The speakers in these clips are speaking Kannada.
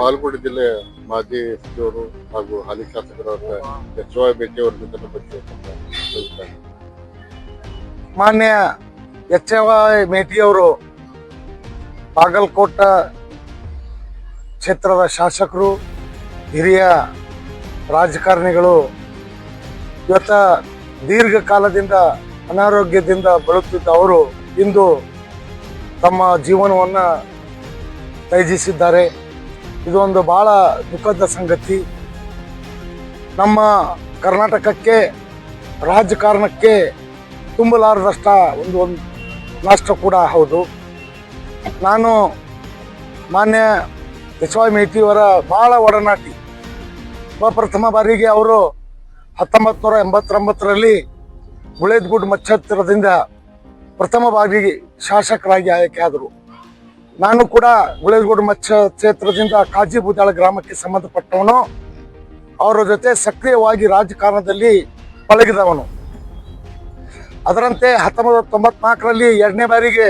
ಬಾಗಲಕೋಟೆ ಜಿಲ್ಲೆ ಮಾಜಿ ಸಚಿವರು ಹಾಗೂ ಹಾಲಿ ಶಾಸಕರಾದ ಎಚ್ ವೈ ಭೇಟಿ ಅವರ ನಿಧನ ಬಗ್ಗೆ. ಮಾನ್ಯ ಎಚ್ ವೈ ಮೇಟಿಯವರು ಬಾಗಲಕೋಟ ಕ್ಷೇತ್ರದ ಶಾಸಕರು, ಹಿರಿಯ ರಾಜಕಾರಣಿಗಳು ಇವತ್ತ ದೀರ್ಘಕಾಲದಿಂದ ಅನಾರೋಗ್ಯದಿಂದ ಬಳಲುತ್ತಿದ್ದ ಅವರು ಇಂದು ತಮ್ಮ ಜೀವನವನ್ನು ತ್ಯಜಿಸಿದ್ದಾರೆ ಇದು ಒಂದು ಬಹಳ ದುಃಖದ ಸಂಗತಿ. ನಮ್ಮ ಕರ್ನಾಟಕಕ್ಕೆ, ರಾಜಕಾರಣಕ್ಕೆ ತುಂಬಲಾರದಷ್ಟ ಒಂದು ಒಂದು ನಷ್ಟ ಕೂಡ ಹೌದು. ನಾನು ಮಾನ್ಯ ಎಚ್ ವೈ ಮೇಟಿಯವರ ಭಾಳ ಒಡನಾಟಿ. ಪ್ರಥಮ ಬಾರಿಗೆ ಅವರು ಹತ್ತೊಂಬತ್ತು ನೂರ ಎಂಬತ್ತೊಂಬತ್ತರಲ್ಲಿ ಗುಳೇದ್ಗುಡ್ ಮಚ್ಚತ್ತಿರದಿಂದ ಪ್ರಥಮ ಬಾರಿಗೆ ಶಾಸಕರಾಗಿ ಆಯ್ಕೆ ಆದರು ನಾನು ಕೂಡ ಗುಳೇದ್ಗುಡ್ ಮಚ್ಚ ಕ್ಷೇತ್ರದಿಂದ ಕಾಜಿ ಬುದಾಳ ಗ್ರಾಮಕ್ಕೆ ಸಂಬಂಧಪಟ್ಟವನು. ಅವರ ಜೊತೆ ಸಕ್ರಿಯವಾಗಿ ರಾಜಕಾರಣದಲ್ಲಿ ಪಳಗಿದವನು. ಅದರಂತೆ ಹತ್ತೊಂಬತ್ತು ತೊಂಬತ್ನಾಲ್ಕರಲ್ಲಿ ಎರಡನೇ ಬಾರಿಗೆ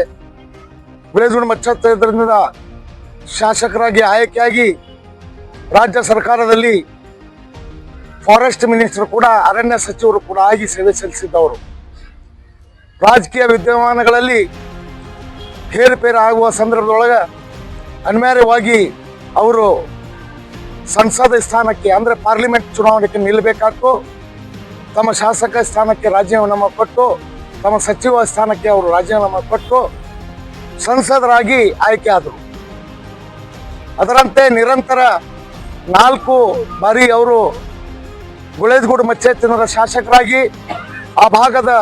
ಗುಳೇಲ್ಗೋಡು ಮಚ್ಚ ಕ್ಷೇತ್ರದಿಂದ ಶಾಸಕರಾಗಿ ಆಯ್ಕೆಯಾಗಿ ರಾಜ್ಯ ಸರ್ಕಾರದಲ್ಲಿ ಫಾರೆಸ್ಟ್ ಮಿನಿಸ್ಟರ್ ಕೂಡ, ಅರಣ್ಯ ಸಚಿವರು ಕೂಡ ಆಗಿ ಸೇವೆ ಸಲ್ಲಿಸಿದ್ದವರು. ರಾಜಕೀಯ ವಿದ್ಯಮಾನಗಳಲ್ಲಿ ಹೇರುಪೇರು ಆಗುವ ಸಂದರ್ಭದೊಳಗೆ ಅನಿವಾರ್ಯವಾಗಿ ಅವರು ಸಂಸದ ಸ್ಥಾನಕ್ಕೆ, ಅಂದರೆ ಪಾರ್ಲಿಮೆಂಟ್ ಚುನಾವಣೆಗೆ ನಿಲ್ಲಬೇಕಾಯ್ತು ತಮ್ಮ ಶಾಸಕ ಸ್ಥಾನಕ್ಕೆ ರಾಜೀನಾಮೆ ಕೊಟ್ಟು, ತಮ್ಮ ಸಚಿವ ಸ್ಥಾನಕ್ಕೆ ಅವರು ರಾಜೀನಾಮೆ ಕೊಟ್ಟು ಸಂಸದರಾಗಿ ಆಯ್ಕೆ ಆದರು. ಅದರಂತೆ ನಿರಂತರ ನಾಲ್ಕು ಬಾರಿ ಅವರು ಗುಳೇದ್ಗೂಡು ಮಚ್ಚೆತ್ತಿನರ ಶಾಸಕರಾಗಿ ಆ ಭಾಗದ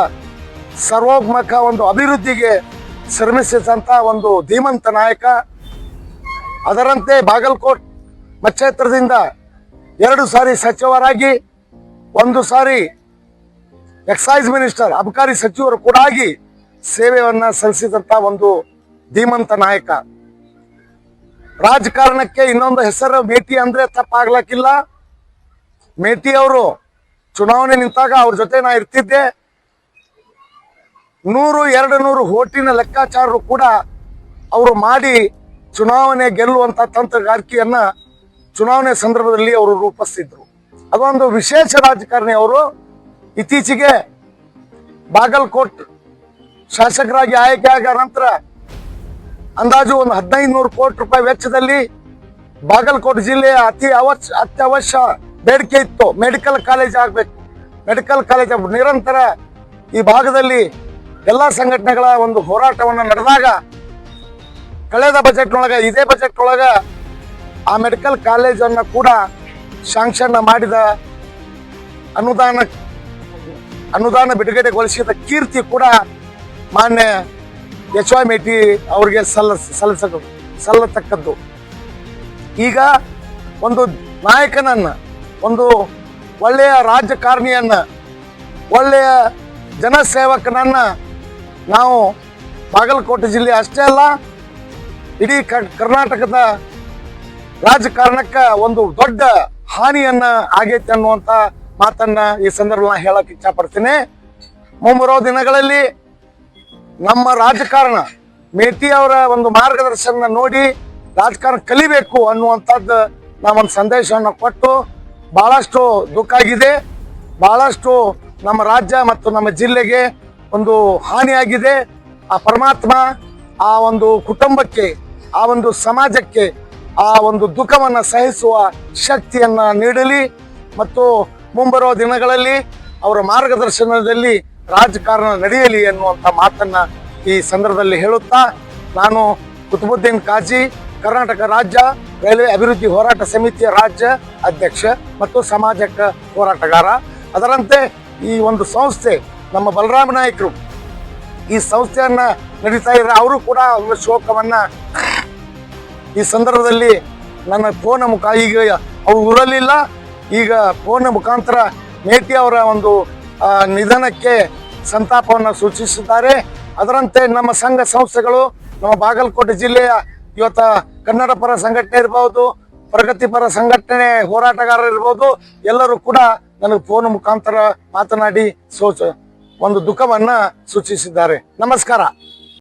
ಸರ್ವೋಗ್ಮಕ ಒಂದು ಅಭಿವೃದ್ಧಿಗೆ ಶ್ರಮಿಸಿದಂಥ ಒಂದು ಧೀಮಂತ ನಾಯಕ, ಅದರಂತೆ ಬಾಗಲಕೋಟ್ ಮತ್ಕ್ಷೇತ್ರದಿಂದ ಎರಡು ಸಾರಿ ಸಚಿವರಾಗಿ, ಒಂದು ಸಾರಿ ಎಕ್ಸೈಸ್ ಮಿನಿಸ್ಟರ್, ಅಬಕಾರಿ ಸಚಿವರು ಕೂಡ ಆಗಿ ಸೇವೆಯನ್ನ ಸಲ್ಲಿಸಿದಂಥ ಒಂದು ಧೀಮಂತ ನಾಯಕ. ರಾಜಕಾರಣಕ್ಕೆ ಇನ್ನೊಂದು ಹೆಸರು ಮೇಟಿ ಅಂದ್ರೆ ತಪ್ಪಾಗ್ಲಕ್ಕಿಲ್ಲ. ಮೇಟಿ ಅವರು ಚುನಾವಣೆ ನಿಂತಾಗ ಅವ್ರ ಜೊತೆ ನಾ ಇರ್ತಿದ್ದೆ. ನೂರು, ಎರಡು ನೂರು ಓಟಿನ ಲೆಕ್ಕಾಚಾರರು ಕೂಡ ಅವರು ಮಾಡಿ ಚುನಾವಣೆ ಗೆಲ್ಲುವಂತ ತಂತ್ರಗಾರಿಕೆಯನ್ನ ಚುನಾವಣೆ ಸಂದರ್ಭದಲ್ಲಿ ಅವರು ರೂಪಿಸ್ತಿದ್ರು. ಅದೊಂದು ವಿಶೇಷ ರಾಜಕಾರಣಿ ಅವರು. ಇತ್ತೀಚೆಗೆ ಬಾಗಲಕೋಟ್ ಶಾಸಕರಾಗಿ ಆಯ್ಕೆ ಆಗ ನಂತರ ಅಂದಾಜು ಒಂದು ಹದಿನೈದು ನೂರು ಕೋಟಿ ರೂಪಾಯಿ ವೆಚ್ಚದಲ್ಲಿ ಬಾಗಲಕೋಟೆ ಜಿಲ್ಲೆಯ ಅತಿ ಅವಶ್ಯ ಅತ್ಯವಶ್ಯ ಬೇಡಿಕೆ ಇತ್ತು. ಮೆಡಿಕಲ್ ಕಾಲೇಜ್ ಆಗಬೇಕು. Medical college. ನಿರಂತರ ಈ ಭಾಗದಲ್ಲಿ ಎಲ್ಲ ಸಂಘಟನೆಗಳ ಒಂದು ಹೋರಾಟವನ್ನು ನಡೆದಾಗ ಕಳೆದ ಬಜೆಟ್ನೊಳಗೆ, ಇದೇ ಬಜೆಟ್ ಒಳಗ ಆ ಮೆಡಿಕಲ್ ಕಾಲೇಜನ್ನು ಕೂಡ ಶಾಂಕ್ಷನ್ ಮಾಡಿದ ಅನುದಾನ ಅನುದಾನ ಬಿಡುಗಡೆಗೊಳಿಸಿದ ಕೀರ್ತಿ ಕೂಡ ಮಾನ್ಯ ಎಚ್ ವೈ ಮೇಟಿ ಅವರಿಗೆ ಸಲ್ಲ ಸಲ್ಲಿಸ ಸಲ್ಲತಕ್ಕದ್ದು. ಈಗ ಒಂದು ನಾಯಕನನ್ನ, ಒಂದು ಒಳ್ಳೆಯ ರಾಜಕಾರಣಿಯನ್ನ, ಒಳ್ಳೆಯ ಜನಸೇವಕನನ್ನ ನಾವು ಬಾಗಲಕೋಟೆ ಜಿಲ್ಲೆ ಅಷ್ಟೇ ಅಲ್ಲ, ಇಡೀ ಕರ್ನಾಟಕದ ರಾಜಕಾರಣಕ್ಕೆ ಒಂದು ದೊಡ್ಡ ಹಾನಿಯನ್ನ ಆಗೈತೆ ಅನ್ನುವಂತ ಮಾತನ್ನ ಈ ಸಂದರ್ಭ ಹೇಳಕ್ ಇಚ್ಛಪಡ್ತೀನಿ. ಮುಂಬರುವ ದಿನಗಳಲ್ಲಿ ನಮ್ಮ ರಾಜಕಾರಣ ಮೇತಿ ಅವರ ಒಂದು ಮಾರ್ಗದರ್ಶನ ನೋಡಿ ರಾಜಕಾರಣ ಕಲಿಬೇಕು ಅನ್ನುವಂಥದ್ದು ನಾವೊಂದು ಸಂದೇಶವನ್ನು ಕೊಟ್ಟು ಬಹಳಷ್ಟು ದುಃಖ ಆಗಿದೆ. ಬಹಳಷ್ಟು ನಮ್ಮ ರಾಜ್ಯ ಮತ್ತು ನಮ್ಮ ಜಿಲ್ಲೆಗೆ ಒಂದು ಹಾನಿಯಾಗಿದೆ. ಆ ಪರಮಾತ್ಮ ಆ ಒಂದು ಕುಟುಂಬಕ್ಕೆ, ಆ ಒಂದು ಸಮಾಜಕ್ಕೆ, ಆ ಒಂದು ದುಃಖವನ್ನು ಸಹಿಸುವ ಶಕ್ತಿಯನ್ನು ನೀಡಲಿ. ಮತ್ತು ಮುಂಬರುವ ದಿನಗಳಲ್ಲಿ ಅವರ ಮಾರ್ಗದರ್ಶನದಲ್ಲಿ ರಾಜಕಾರಣ ನಡೆಯಲಿ ಎನ್ನುವಂಥ ಮಾತನ್ನು ಈ ಸಂದರ್ಭದಲ್ಲಿ ಹೇಳುತ್ತಾ, ನಾನು ಕುತುಬುದ್ದೀನ್ ಕಾಜಿ, ಕರ್ನಾಟಕ ರಾಜ್ಯ ರೈಲ್ವೆ ಅಭಿವೃದ್ಧಿ ಹೋರಾಟ ಸಮಿತಿಯ ರಾಜ್ಯ ಅಧ್ಯಕ್ಷ ಮತ್ತು ಸಮಾಜಕ್ಕೆ ಹೋರಾಟಗಾರ. ಅದರಂತೆ ಈ ಒಂದು ಸಂಸ್ಥೆ ನಮ್ಮ ಬಲರಾಮ ನಾಯಕರು ಈ ಸಂಸ್ಥೆಯನ್ನ ನಡೀತಾ ಇದ್ರೆ ಅವರು ಕೂಡ ಅವರ ಶೋಕವನ್ನ ಈ ಸಂದರ್ಭದಲ್ಲಿ ನನ್ನ ಫೋನ್ ಮುಖ ಈಗ ಅವ್ರು ಊರಲ್ಲಿಲ್ಲ ಈಗ ಫೋನ್ ಮುಖಾಂತರ ಮೇಟಿ ಅವರ ಒಂದು ನಿಧನಕ್ಕೆ ಸಂತಾಪವನ್ನು ಸೂಚಿಸಿದ್ದಾರೆ. ಅದರಂತೆ ನಮ್ಮ ಸಂಘ ಸಂಸ್ಥೆಗಳು, ನಮ್ಮ ಬಾಗಲಕೋಟೆ ಜಿಲ್ಲೆಯ ಇವತ್ತ ಕನ್ನಡ ಪರ ಸಂಘಟನೆ ಇರ್ಬೋದು, ಪ್ರಗತಿಪರ ಸಂಘಟನೆ ಹೋರಾಟಗಾರರು ಇರ್ಬೋದು ಎಲ್ಲರೂ ಕೂಡ ನನಗೆ ಫೋನ್ ಮುಖಾಂತರ ಮಾತನಾಡಿ ಸೋಚ ಒಂದು ದುಃಖವನ್ನ ಸೂಚಿಸಿದ್ದಾರೆ. ನಮಸ್ಕಾರ.